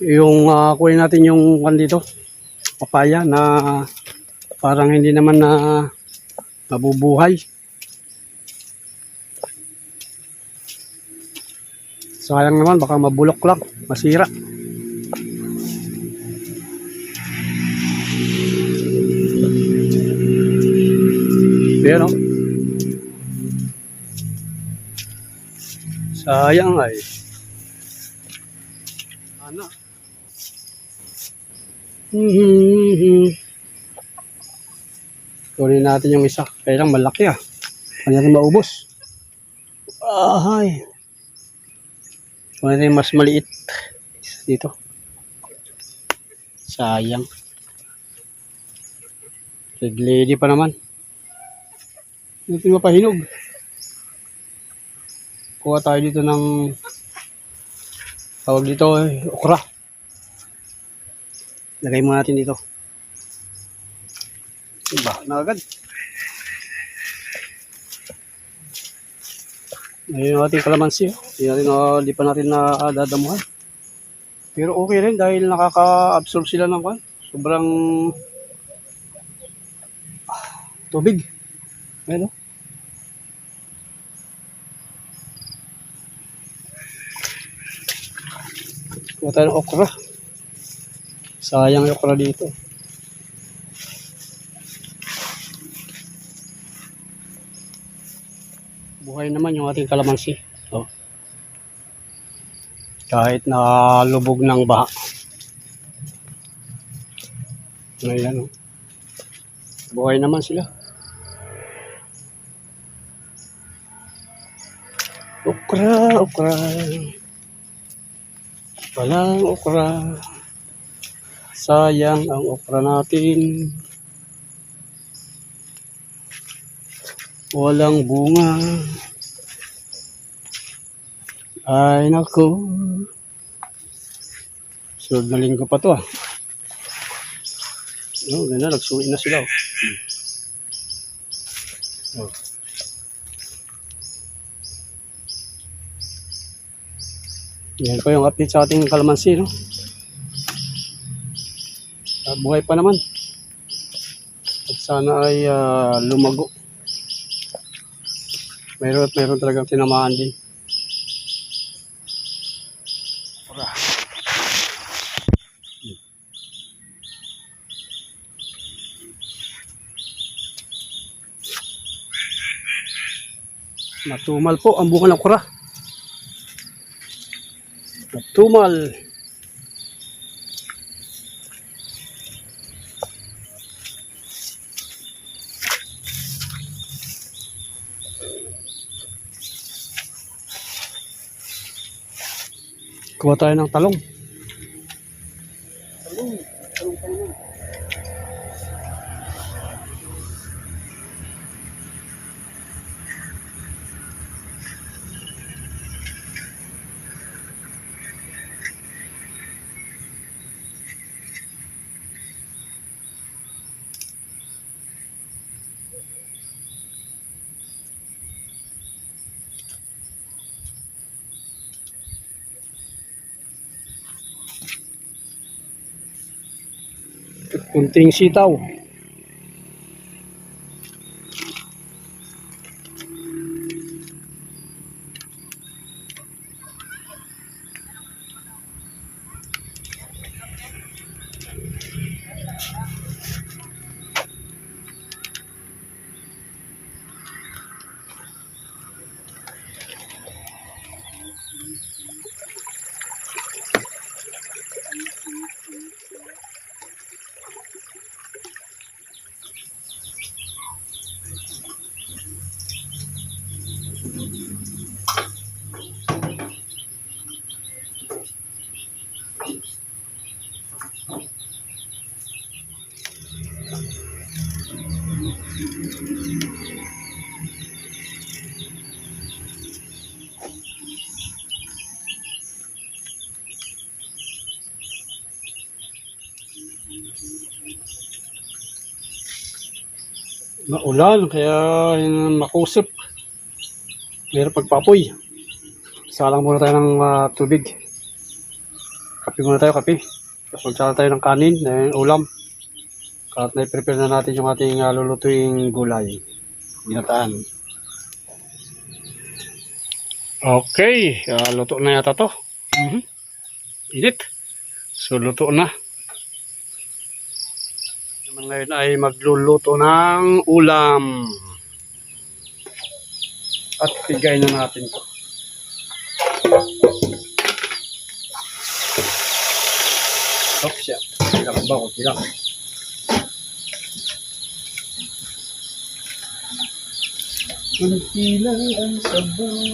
Yung uh, kunin natin yung kan dito, papaya na parang hindi naman na nabubuhay. Sayang naman, baka mabulok lang, masira. Pero, sayang ay. Ano? Mhm. Kunin natin yung isa. Kailang malaki ah. Kanya rin maubos. Ahay. Kunin natin mas maliit. Dito. Sayang. Red lady pa naman. Hindi mapahinog. Kuha tayo dito ng tawag dito eh, okra. Lagay mo natin dito. Na agad. Ayun yung ating kalamansi. oh. Hindi natin, na, di pa natin na dadamuhan. Pero okay rin dahil nakaka-absorb sila ng kwan. Sobrang ah, tubig. Ayun oh. Kuha tayo ng okra. Sayang yung okra dito. Buhay naman yung ating kalamansi. Oh. Kahit na lubog ng baha. Ayan oh. Buhay naman sila. Okra, okra. Walang okra. Sayang ang okra natin. Walang bunga. Ay nako. Sunod na linggo pa to ah. Oh, ganda, nagsuwi na sila. Oh. Oh. Yan po yung update sa ating kalamansi, no? Ah, buhay pa naman. At sana ay ah, lumago. Meron at meron talagang tinamaan din. Matumal po ang bunga ng kura. Matumal. Kuha tayo ng. Talong. Kunting sitaw. Maulan, kaya makusip. Meron pagpapoy. Salang muna tayo ng ah, tubig. Kape muna tayo, kape. Tapos magsala tayo ng kanin, ng ulam. Kahit na-prepare na natin yung ating uh, lulutuing gulay. Ginataan. Okay, ah, luto na yata to. Mhm. Init. So, luto na. Ngayon ay magluluto ng ulam. At bigay na natin to. Oops, yan. Kailang ba ko? Kailang. Kunti lang ang sabaw.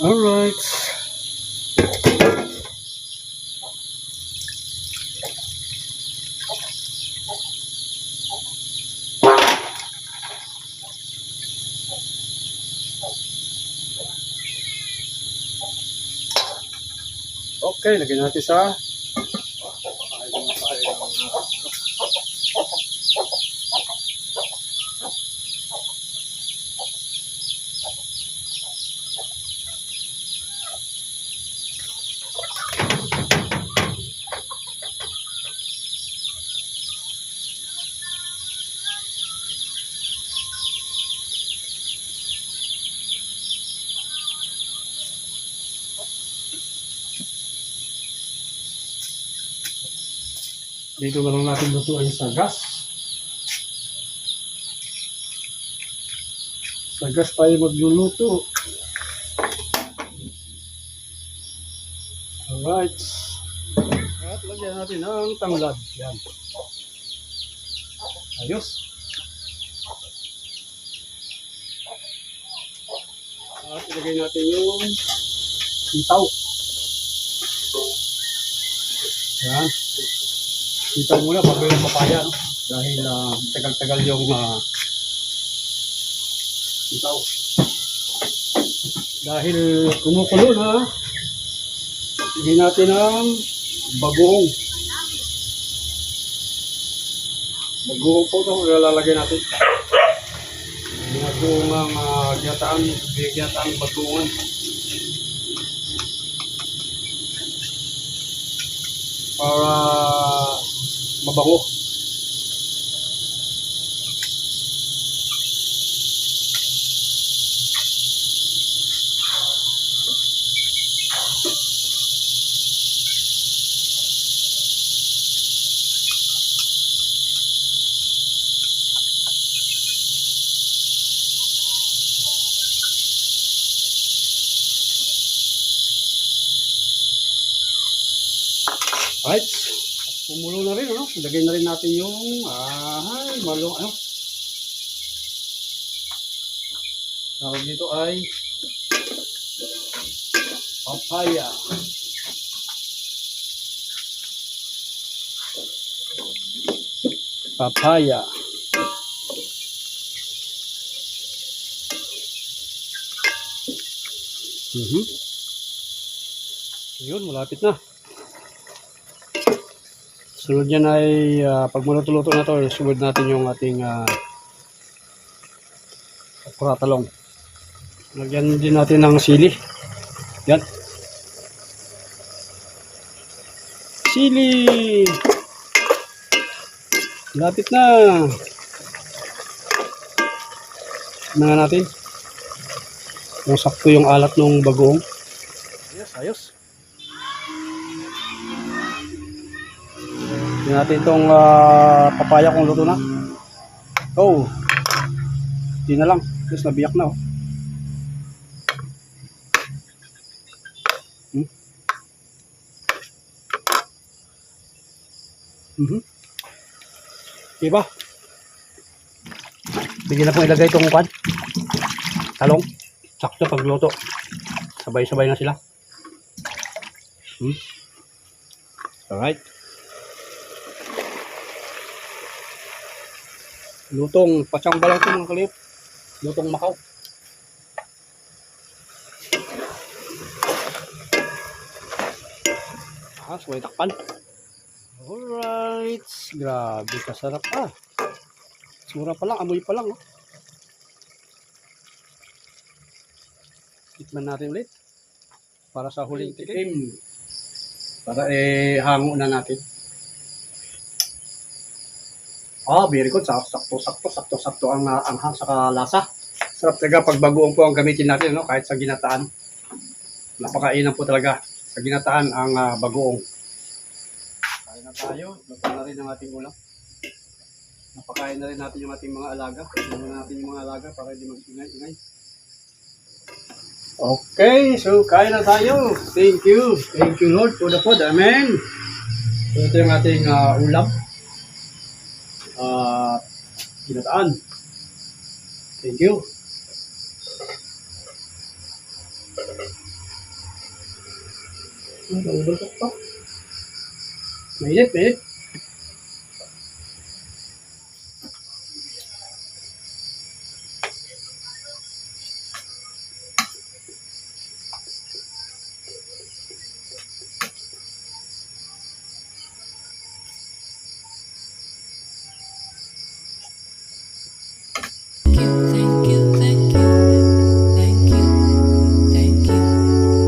All right. Okay, lagyan natin sa Dito na lang natin lutuin sa gas. Sa gas tayo magluluto. Alright. At lagyan natin ng tanglad. Yan. Ayos. At ilagay natin yung sitaw. Yan. Sitaw muna bago yung papaya. No? Dahil ah, tagal-tagal yung uh, sitaw. Dahil kumukulo na, Hingin natin ang bagoong. Bagoong po ito, ilalagay natin. Bagoong ang uh, ginataan, ginataan bagoongan. Para mabango. Right. At Pumulo na rin, ano? Ilagay na rin natin yung, ay, malo, ano? Tawag dito ay papaya. Papaya. Mhm. Yun, malapit na. Sunod yan ay ah, pag maluto-luto na to, sunod natin yung ating uh, talong. Lagyan din natin ng sili. Yan. Sili! Lapit na. Na nga natin. Yung sakto yung alat ng bagoong. Ayos, ayos. Tingnan natin itong ah, papaya kung luto na. Oh. Hindi na lang. Tapos nabiyak na oh. Hmm? Mhm. Diba? Bigyan na pong ilagay itong kwan. Talong. Sakto pagluto. Sabay-sabay na sila. Hmm? Alright. Lutong patsang balaw ito mga kalip. Lutong makaw. Ah, suway takpan. Alright. Grabe kasarap ah. Sura pa lang, amoy pa lang. Oh. Tikman natin ulit. Para sa huling tikim. Para eh, hango na natin. Ah, very good. Sakto, sakto, sakto, sakto, ang ah, anghang sa lasa. Sarap talaga pag bagoong po ang gamitin natin, no? kahit sa ginataan. Napakainan po talaga. Sa ginataan ang ah, bagoong. Kain na tayo. Luto na rin ang ating ulam. Napakain na rin natin yung ating mga alaga. Na natin yung mga alaga para hindi mag-ingay-ingay. Okay, so kain na tayo. Thank you. Thank you Lord for the food. Amen. So ito yung ating ah, ulam. Ah, ginataan. Thank you. Ang bangbaltok pa. Mainit, mainit.